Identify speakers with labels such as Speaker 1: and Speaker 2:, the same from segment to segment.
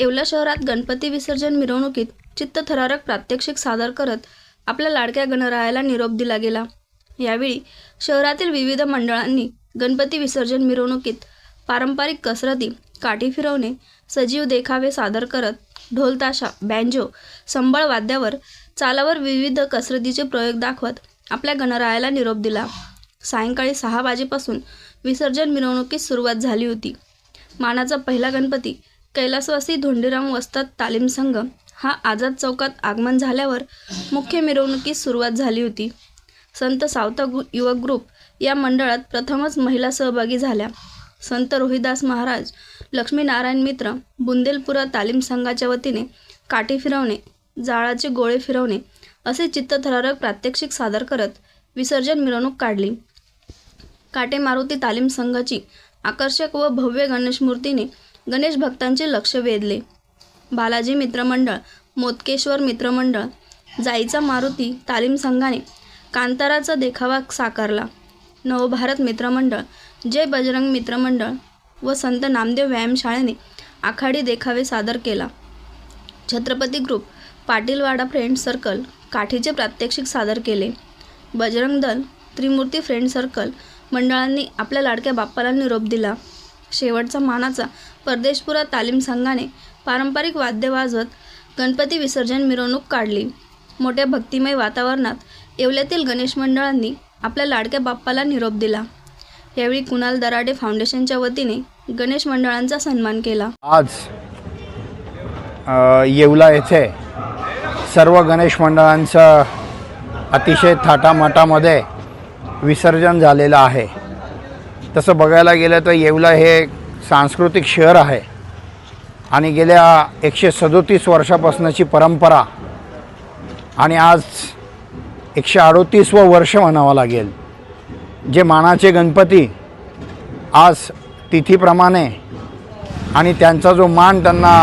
Speaker 1: येवला शहरात गणपती विसर्जन मिरवणुकीत चित्तथरारक प्रात्यक्षिक सादर करत आपल्या लाडक्या गणरायाला निरोप दिला गेला. यावेळी शहरातील विविध मंडळांनी गणपती विसर्जन मिरवणुकीत पारंपरिक कसरती काठी फिरवणे सजीव देखावे सादर करत ढोलताशा बँजो संबळ वाद्यावर चालावर विविध कसरतीचे प्रयोग दाखवत आपल्या गणरायाला निरोप दिला. सायंकाळी सहा वाजेपासून विसर्जन मिरवणुकीस सुरुवात झाली होती. मानाचा पहिला गणपती कैलासवासी धोंडीराम वस्ताद तालीम संघ हा आझाद चौकात आगमन झाल्यावर मुख्य मिरवणुकीस सुरुवात झाली होती. संत सावता गु युवक ग्रुप या मंडळात प्रथमच महिला सहभागी झाल्या. संत रोहिदास महाराज लक्ष्मीनारायण मित्र बुंदेलपुरा तालीम संघाच्या वतीने काठी फिरवणे जाळाचे गोळे फिरवणे असे चित्तथरारक प्रात्यक्षिक सादर करत विसर्जन मिरवणूक काढली. काटे मारुती तालीम संघाची आकर्षक व भव्य गणेश मूर्तीने गणेश भक्तांचे लक्ष वेधले. बालाजी मित्रमंडळ मोतकेश्वर मित्रमंडळ जाईचा मारुती तालीम संघाने कांताराचा देखावा साकारला. नवभारत मित्रमंडळ जय बजरंग मित्रमंडळ व संत नामदेव व्यायामशाळेने आखाडी देखावे सादर केला. Chhatrapati group Patilwada friend circle काठीचे प्रात्यक्षिक सादर केले. बजरंग दल त्रिमूर्ती फ्रेंड सर्कल मंडळांनी आपल्या लाडक्या बाप्पाला निरोप दिला. शेवटचा मानाचा परदेशपुरा तालीम संघाने पारंपरिक वाद्य वाजवत गणपती विसर्जन मिरवणूक काढली. मोठ्या भक्तिमय वातावरणात येवल्यातील गणेश मंडळांनी आपल्या लाडक्या बाप्पाला निरोप दिला. यावेळी कुणाल दराडे फाउंडेशनच्या वतीने गणेश मंडळांचा सन्मान केला.
Speaker 2: आज येवला येथे सर्व गणेश मंडळांचं अतिशय थाटामाटामध्ये विसर्जन झालेलं आहे. तसं बघायला गेलं तर येवला हे सांस्कृतिक शहर आहे. आणि गेल्या एकशे सदोतीस वर्षापासूनची परंपरा आणि आज एकशे अडोतीसवं वर्ष म्हणावं लागेल. जे मानाचे गणपती आज तिथीप्रमाणे आणि त्यांचा जो मान त्यांना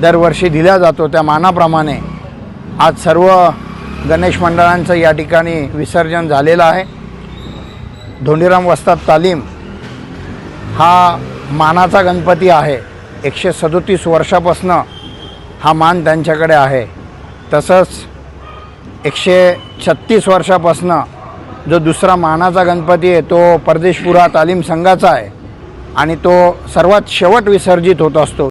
Speaker 2: दरवर्षी दिला जातो त्या मानाप्रमाणे आज सर्व गणेश मंडळांचं या ठिकाणी विसर्जन झालेलं आहे. धोंडीराम वस्ताद तालीम हा मानाचा गणपती आहे. एकशे सदोतीस वर्षापासनं हा मान त्यांच्याकडे आहे. तसंच एकशे छत्तीस वर्षापासनं जो दुसरा मानाचा गणपती आहे तो परदेशपुरा तालीम संघाचा आहे आणि तो सर्वात शेवट विसर्जित होत असतो.